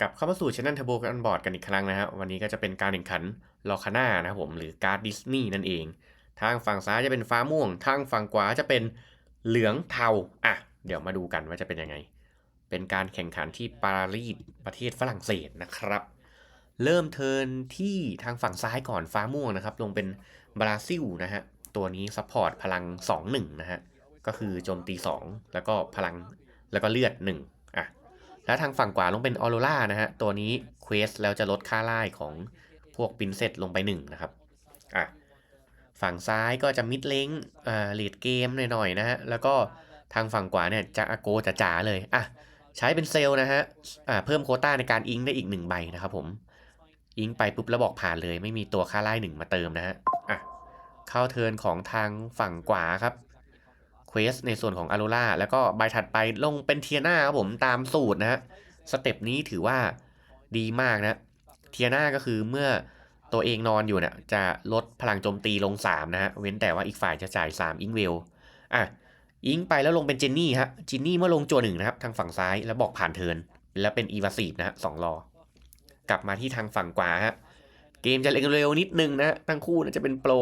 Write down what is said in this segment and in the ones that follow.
กลับเข้ามาสู่ช anel เทอร์โบกันบอร์ดกันอีกครั้งนะครับวันนี้ก็จะเป็นการแข่งขันลอคาน่านะครับผมหรือการ์ดดิสนีย์นั่นเอง ทางฝั่งซ้ายจะเป็นฟ้าม่วง ทางฝั่งขวาจะเป็นเหลืองเทาอะเดี๋ยวมาดูกันว่าจะเป็นยังไง เป็นการแข่งขันที่ปารีสประเทศฝรั่งเศสนะครับ เริ่มเทินที่ทางฝั่งซ้ายก่อนฟ้าม่วงนะครับ ลงเป็นบราซิลนะฮะตัวนี้ซัพพอร์ตพลัง 2-1 นะฮะก็คือโจมตี 2 แล้วก็พลังแล้วก็เลือด 1อะ แล้วทางฝั่งขวาลงเป็นออโรรานะฮะ ตัวนี้เควสแล้วจะลดค่าไล่ของพวกปินเซตลงไป1นะครับ อะ ฝั่งซ้ายก็จะมิดเลงอ่าเลดเกมหน่อยๆนะฮะ แล้วก็ทางฝั่งขวาเนี่ยจะอโกจะจ๋าเลย อะ ใช้เป็นเซลนะฮะ อ่า เพิ่มโคต้าในการอิงได้อีก 1 ใบนะครับผม อิงไปปุ๊บแล้วบอกผ่านเลย ไม่มีตัวค่าไล่หนึ่งมาเติมนะฮะ อะ เข้าเทิร์นของทางฝั่งขวาครับ ควสในส่วนของอารูล่าแล้วก็ใบถัดไปลงเป็นเทียนาครับผมตามสูตรนะฮะสเต็ปนี้ถือว่าดีมากนะเทียนาก็คือเมื่อตัวเองนอนอยู่เนี่ยจะลดพลังโจมตีลง 3 นะฮะ เว้นแต่ว่าอีกฝ่ายจะจ่าย 3 อิงเวลอะอิงไปแล้วลงเป็นเจนนี่ฮะจินนี่เมื่อลงจัวหนึ่งนะครับ ทางฝั่งซ้ายแล้วบอกผ่านเทินแล้วเป็นอีวาซีฟนะฮะสองรอกลับมาที่ทางฝั่งขวาฮะเกมจะเร็วนิดนึงนะฮะทั้งคู่นะจะเป็นโปร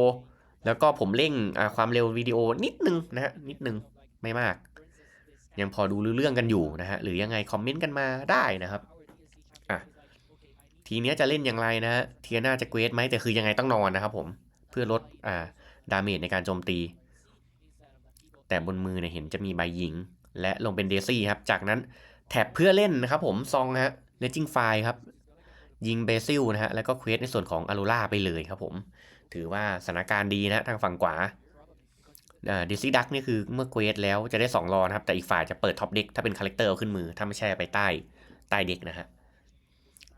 แล้วก็ผมเร่งความเร็ววิดีโอนิดนึงนะฮะนิดนึงไม่มาก ยังพอดูเรื่องกันอยู่นะฮะหรือยังไงคอมเมนต์กันมาได้นะครับอะทีเนี้ยจะเล่นอย่างไรนะฮะเทียน่าจะเกรดไหมแต่คือยังไงต้องนอนนะครับผมเพื่อลดอ่าดาเมจในการโจมตี แต่บนมือเนี่ยเห็นจะมีใบยิง และลงเป็นเดซี่ครับ จากนั้นแท็บเพื่อเล่นนะครับผมซองฮะเลจิงไฟครับยิงเบซิลนะฮะแล้วก็เควสในส่วนของอารูล่าไปเลยครับผม ถือว่าสถานการณ์ดีนะทางฝั่งขวาดิซี่ดักนี่คือเมื่อเควสแล้วจะได้ 2 รอนะครับ แต่อีกฝ่ายจะเปิดท็อปเด็กถ้าเป็นคาแรคเตอร์เอาขึ้นมือ ถ้าไม่ใช่ไปใต้ใต้เด็กนะฮะ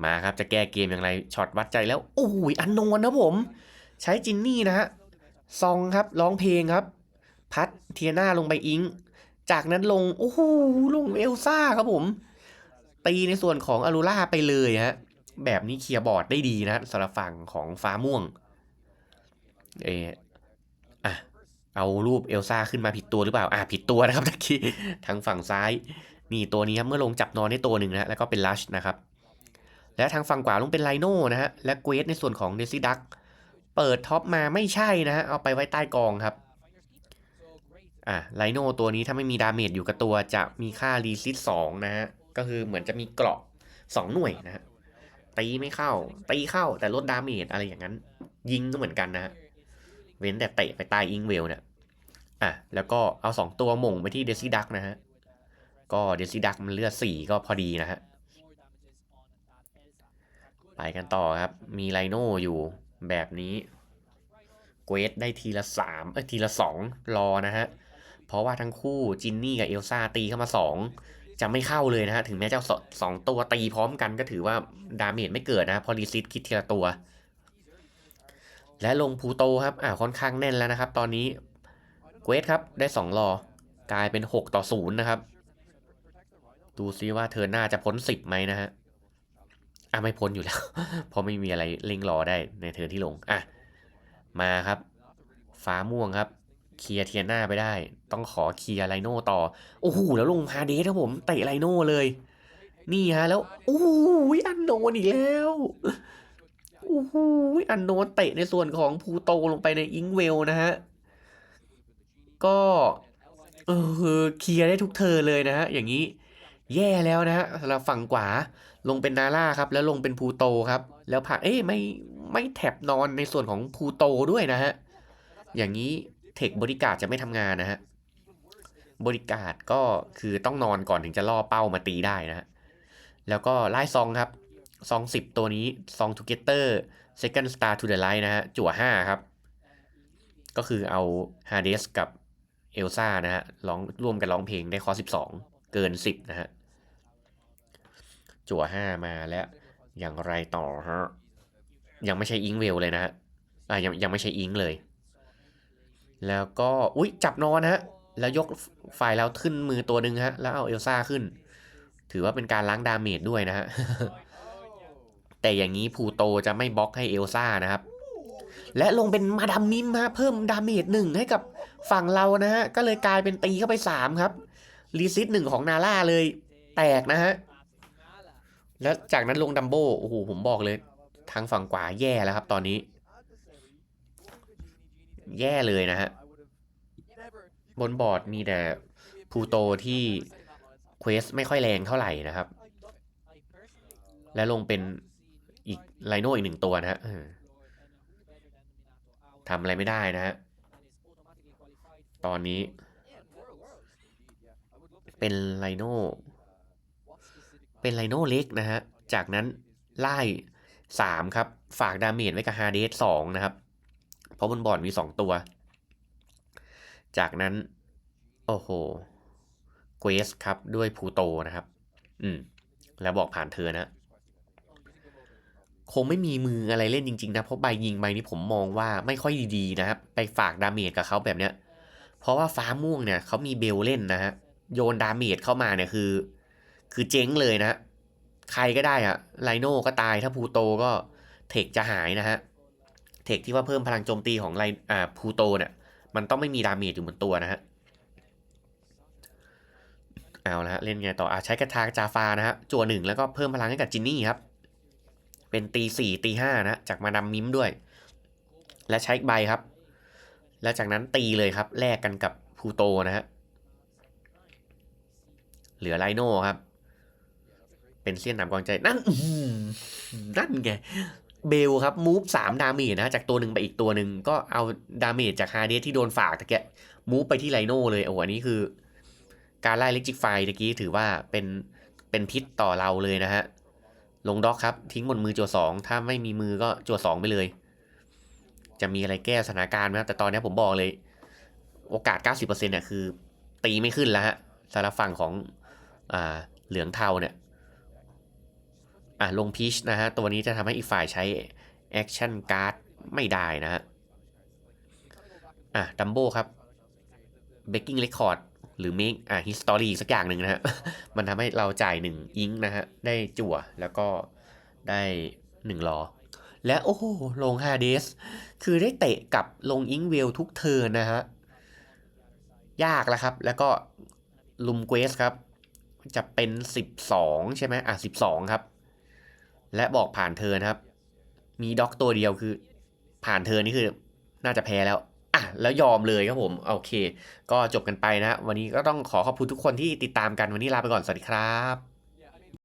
มาครับจะแก้เกมอย่างไรช็อตวัดใจแล้วโอ้ยอันโนนนะผม ใช้จินนี่นะฮะซองครับร้องเพลงครับ พัดเทียนาลงไปอิง จากนั้นลงโอ้โหลงเอลซ่าครับผม ตีในส่วนของอารูล่าไปเลยฮะแบบนี้เคลียร์บอร์ดได้ดีนะสำหรับฝั่งของฟ้าม่วง เอออะเอารูปเอลซ่าขึ้นมาผิดตัวหรือเปล่า อะผิดตัวนะครับตะกี้ทางฝั่งซ้าย นี่ตัวนี้ครับ เมื่อลงจับนอนได้ตัวหนึ่งนะแล้วก็เป็นลัชนะครับ และทางฝั่งขวาลงเป็นไลโน่นะฮะ และเกวสในส่วนของเดซี่ดัก เปิดท็อปมาไม่ใช่นะฮะ เอาไปไว้ใต้กองครับ อะไลโน่ตัวนี้ถ้าไม่มีดาเมจอยู่กับตัวจะมีค่ารีซิตสองนะฮะ ก็คือเหมือนจะมีเกราะสองหน่วยนะฮะ ตีไม่เข้า ตีเข้าแต่ลดดาเมจอะไรอย่างนั้น ยิงก็เหมือนกันนะฮะ เว้นแต่เตะไปใต้อิงเวลเนี่ยอะแล้วก็เอาสองตัวหม่งไปที่เดซี่ดักนะฮะ ก็เดซี่ดักมันเลือดสี่ก็พอดีนะฮะ ไปกันต่อครับ มีไลโน่อยู่แบบนี้เกวสได้ทีละสามเอ้ยทีละสองรอนะฮะ เพราะว่าทั้งคู่จินนี่กับเอลซ่าตีเข้ามาสองจะไม่เข้าเลยนะฮะ ถึงแม้จะสสองตัวตีพร้อมกันก็ถือว่าดาเมจไม่เกิดนะพอรีซิตคิดทีละตัว และลงพูโตครับอ่าค่อนข้างแน่นแล้วนะครับ ตอนนี้เกวสครับได้สองรอกลายเป็นหกต่อศูนย์นะครับ ดูซิว่าเธอหน้าจะพ้นสิบไหมนะฮะอะไม่พ้นอยู่แล้ว เพราะไม่มีอะไรเล็งรอได้ในเทิร์นที่ลงอะมาครับ ฟ้าม่วงครับ เคลียร์เทียน่าไปได้ ต้องขอเคลียร์ไลโน่ต่อ โอ้โหแล้วลงฮาเดสครับผมเตะไลโน่เลย นี่ฮะแล้วโอ้โหอันโนนอีกแล้ว โอ้โหอันโนเตะในส่วนของพูโตลงไปในอิงเวลนะฮะ ก็เออเคลียร์ได้ทุกเธอเลยนะฮะ อย่างนี้แย่แล้วนะฮะสำหรับฝั่งขวาลงเป็นนาร่าครับ แล้วลงเป็นพูโตครับ แล้วผ่านเอ้ไม่ไม่แท็บนอนในส่วนของพูโตด้วยนะฮะ อย่างนี้เทคบริการจะไม่ทำงานนะฮะบริการก็คือต้องนอนก่อนถึงจะล่อเป้ามาตีได้นะฮะ แล้วก็ไล่ซองครับ ซองสิบตัวนี้ซองทูเกเตอร์ second star to the light นะฮะ จั่วห้าครับ ก็คือเอาฮาเดสกับเอลซ่านะฮะร้องร่วมกันร้องเพลงได้ข้อสิบสองเกินสิบนะฮะ จั่วห้ามาแล้วอย่างไรต่อฮะ ยังไม่ใช่อิงเวลเลยนะฮะอ่ายังยังไม่ใช่อิงเลย แล้วก็ อุ๊ยจับนอนฮะ แล้วยกฝ่ายเราขึ้นมือตัวหนึ่งฮะ แล้วเอาเอลซ่าขึ้น ถือว่าเป็นการล้างดาเมจด้วยนะฮะ แต่อย่างนี้พูโตจะไม่บล็อกให้เอลซ่านะครับ และลงเป็นมาดามมิมฮะเพิ่มดาเมจหนึ่งให้กับฝั่งเรานะฮะ ก็เลยกลายเป็นตีเข้าไปสามครับรีซิตหนึ่งของนาร่าเลยแตกนะฮะ แล้วจากนั้นลงดัมโบโอ้โหผมบอกเลย ทางฝั่งขวาแย่แล้วครับตอนนี้ แย่เลยนะฮะ บนบอร์ดมีแต่พูโตที่เควสไม่ค่อยแรงเท่าไหร่นะครับ และลงเป็น อีกไลโน่อีกหนึ่งตัวนะฮะทำอะไรไม่ได้นะฮะ ตอนนี้ เป็นไลโน่ เป็นไลโน่เล็กนะฮะ จากนั้นไล่สามครับ ฝากดาเมจไว้กับฮาเดสสองนะครับ เพราะบนบอร์ดมีสองตัว จากนั้น โอ้โหเกวสครับ ด้วยพูโตนะครับ อืม แล้วบอกผ่านเธอนะ คงไม่มีมืออะไรเล่นจริงๆนะ เพราะใบยิงใบนี้ผมมองว่าไม่ค่อยดีๆนะครับ ไปฝากดาเมจกับเขาแบบเนี้ย เพราะว่าฟ้าม่วงเนี่ยเขามีเบลเล่นนะฮะ โยนดาเมจเข้ามาเนี่ยคือ คือเจ๊งเลยนะ ใครก็ได้อะไลโน่ก็ตายถ้าพูโตก็เทคจะหายนะฮะ เทคที่ว่าเพิ่มพลังโจมตีของไลอ่าพูโตเนี่ย มันต้องไม่มีดาเมจอยู่บนตัวนะฮะเอาละเล่นไงต่ออะใช้กระทากจาฟานะฮะจั่วหนึ่งแล้วก็เพิ่มพลังให้กับจินนี่ครับ เป็นตีสี่ตีห้านะจากมาดามมิมด้วย และใช้ใบครับ และจากนั้นตีเลยครับแลกกันกับพูโตนะฮะเหลือไลโน่ครับ เป็นเสี้ยนหนามกองใจนั่นนั่นไงเบลครับมูฟสามดาเมจนะจากตัวหนึ่งไปอีกตัวหนึ่งก็เอาดาเมจจากฮาเดสที่โดนฝากตะเกียมูฟไปที่ไลโน่เลยโอ้โหอันนี้คือ การไล่เล็กจิกไฟตะกี้ถือว่าเป็นเป็นพิษต่อเราเลยนะฮะ ลงด็อกครับทิ้งบนมือจัวสองถ้าไม่มีมือก็จัวสองไปเลย จะมีอะไรแก้สถานการณ์ไหมครับแต่ตอนนี้ผมบอกเลย โอกาส 90%เนี่ยคือ ตีไม่ขึ้นแล้วฮะสำหรับฝั่งของอ่าเหลืองเทาเนี่ยอะลงพีชนะฮะ ตัวนี้จะทำให้อีกฝ่ายใช้แอคชั่นการ์ดไม่ได้นะฮะอะดัมโบครับเบกกิ้งเรคคอร์ด หรือเมกอะฮิสตอรีสักอย่างหนึ่งนะฮะ มันทำให้เราจ่ายหนึ่งอิงนะฮะ ได้จั่วแล้วก็ได้หนึ่งรอ และโอ้โห ลงฮาเดสคือได้เตะกับลงอิงเวลทุกเทิร์นะฮะ ยากแล้วครับ แล้วก็ลุมเกวสครับ จะเป็น 12 ใช่ไหมอะ 12 ครับ และบอกผ่านเทิร์นครับ มีด็อกตัวเดียวคือ ผ่านเทิร์นี่คือ น่าจะแพ้แล้ว แล้วยอมเลยครับผม โอเค ก็จบกันไปนะ วันนี้ก็ต้องขอขอบคุณทุกคนที่ติดตามกันวันนี้ลาไปก่อน สวัสดีครับ